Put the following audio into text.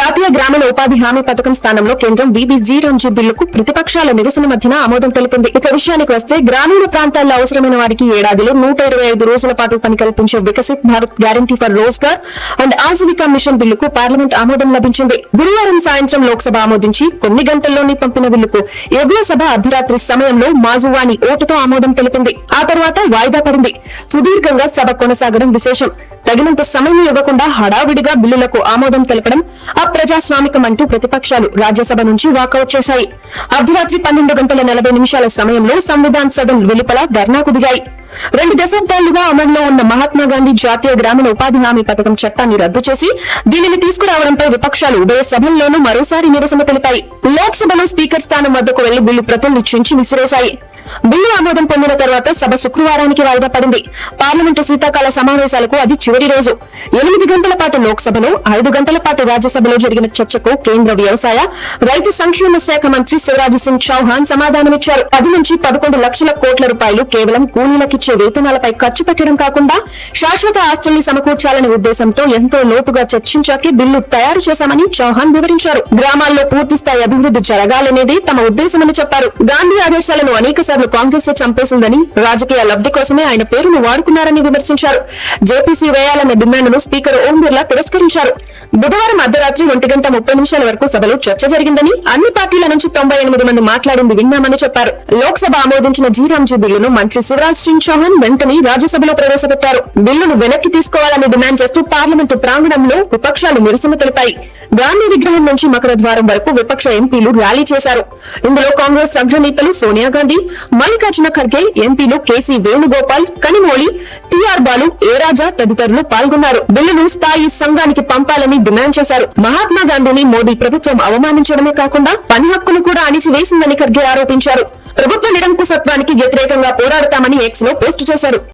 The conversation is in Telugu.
జాతీయ గ్రామీణ ఉపాధి హామీ పథకం స్థానంలో కేంద్రం విబిజీ రంజీ బిల్లుకు ప్రతిపక్షాల నిరసన మధ్యన ఆమోదం తెలిపింది. ఇక విషయానికి వస్తే గ్రామీణ ప్రాంతాల్లో అవసరమైన వారికి ఏడాదిలో నూట ఇరవై ఐదు రోజుల పాటు పని కల్పించే Viksit Bharat guarantee for Rozgar and Aajeevika mission బిల్లుకు పార్లమెంట్ ఆమోదం లభించింది. గురువారం సాయంత్రం లోక్సభ ఆమోదించి కొన్ని గంటల్లోనే పంపిన బిల్లుకు ఎగువ సభ అర్ధరాత్రి సమయంలో మాజువాణి ఓటుతో ఆమోదం తెలిపింది. ఆ తర్వాత వాయిదా పడింది. సుదీర్ఘంగా సభ కొనసాగడం విశేషం. తగినంత సమయం ఇవ్వకుండా హడావిడిగా బిల్లులకు ఆమోదం తెలపడం అప్రజాస్వామికమంటూ ప్రతిపక్షాలు రాజ్యసభ నుంచి వాకౌట్ చేశాయి. అర్ధరాత్రి పన్నెండు గంటల నలభై నిమిషాల సమయంలో సంవిధాన్ సదన్ వెలుపల ధర్నాకు దిగాయి రెండు దశాబ్దాలుగా అమల్లో ఉన్న మహాత్మా గాంధీ జాతీయ గ్రామీణ ఉపాధి హామీ పథకం చట్టాన్ని రద్దు చేసి దీనిని తీసుకురావడంపై విపక్షాలు ఉభయ సభల్లోనూ మరోసారి నిరసన తెలిపాయి. లోక్సభలో స్పీకర్ స్థానం వద్దకు వెళ్ళి బిల్లు ప్రతుల్ని చించి విసిరేశాయి. బిల్లు ఆమోదం పొందిన తర్వాత సభ శుక్రవారానికి వాయిదా పడింది. పార్లమెంటు శీతాకాల సమావేశాలకు అది చివరి రోజు. ఎనిమిది గంటల పాటు లోక్సభలో ఐదు గంటల పాటు రాజ్యసభలో జరిగిన చర్చకు కేంద్ర వ్యవసాయ రైతు సంక్షేమ శాఖ మంత్రి శివరాజ్ సింగ్ చౌహాన్ సమాధానమిచ్చారు. పది నుంచి పదకొండు లక్షల కోట్ల రూపాయలు కేవలం కూలీలకిచ్చే వేతనాలపై ఖర్చు పెట్టడం కాకుండా శాశ్వత ఆస్తుల్ని సమకూర్చాలనే ఉద్దేశంతో ఎంతో లోతుగా చర్చించాకే బిల్లు తయారు చేశామని చౌహాన్ వివరించారు. గ్రామాల్లో పూర్తి స్థాయి అభివృద్ధి జరగాలనేది తమ ఉద్దేశమని చెప్పారు. గాంధీ ఆదేశాలను అనేక అధికారులు కాంగ్రెస్ చంపేసిందని రాజకీయ లబ్ది కోసమే ఆయన పేరును వాడుకున్నారని విమర్శించారు. జేపీసీ వేయాలన్న డిమాండ్ను స్పీకర్ ఓం బిర్లా తిరస్కరించారు. బుధవారం అర్ధరాత్రి ఒంటి గంట ముప్పై నిమిషాల వరకు సభలో చర్చ జరిగిందని అన్ని పార్టీల నుంచి తొంభై ఎనిమిది మంది మాట్లాడింది విన్నామని చెప్పారు. లోక్సభ ఆమోదించిన జీరాంజీ బిల్లును మంత్రి శివరాజ్ సింగ్ చౌహాన్ వెంటనే రాజ్యసభలో ప్రవేశపెట్టారు. బిల్లును వెనక్కి తీసుకోవాలని డిమాండ్ చేస్తూ పార్లమెంటు ప్రాంగణంలో విపక్షాలు నిరసన తెలిపాయి. గాంధీ విగ్రహం నుంచి మకర ద్వారం వరకు విపక్ష ఎంపీలు ర్యాలీ చేశారు. ఇందులో కాంగ్రెస్ అగ్రనేతలు సోనియా గాంధీ మల్లికార్జున ఖర్గే ఎంపీలు KC Venugopal Kanimozhi TR Baalu A Raja తదితరులు పాల్గొన్నారు. బిల్లును స్థాయి సంఘానికి పంపాలని డిమాండ్ చేశారు. మహాత్మా గాంధీని మోదీ ప్రభుత్వం అవమానించడమే కాకుండా పని హక్కును కూడా అణిచివేసిందని ఖర్గే ఆరోపించారు. ప్రభుత్వ నిరంకుశత్వానికి వ్యతిరేకంగా పోరాడతామని ఎక్స్లో పోస్టు చేశారు.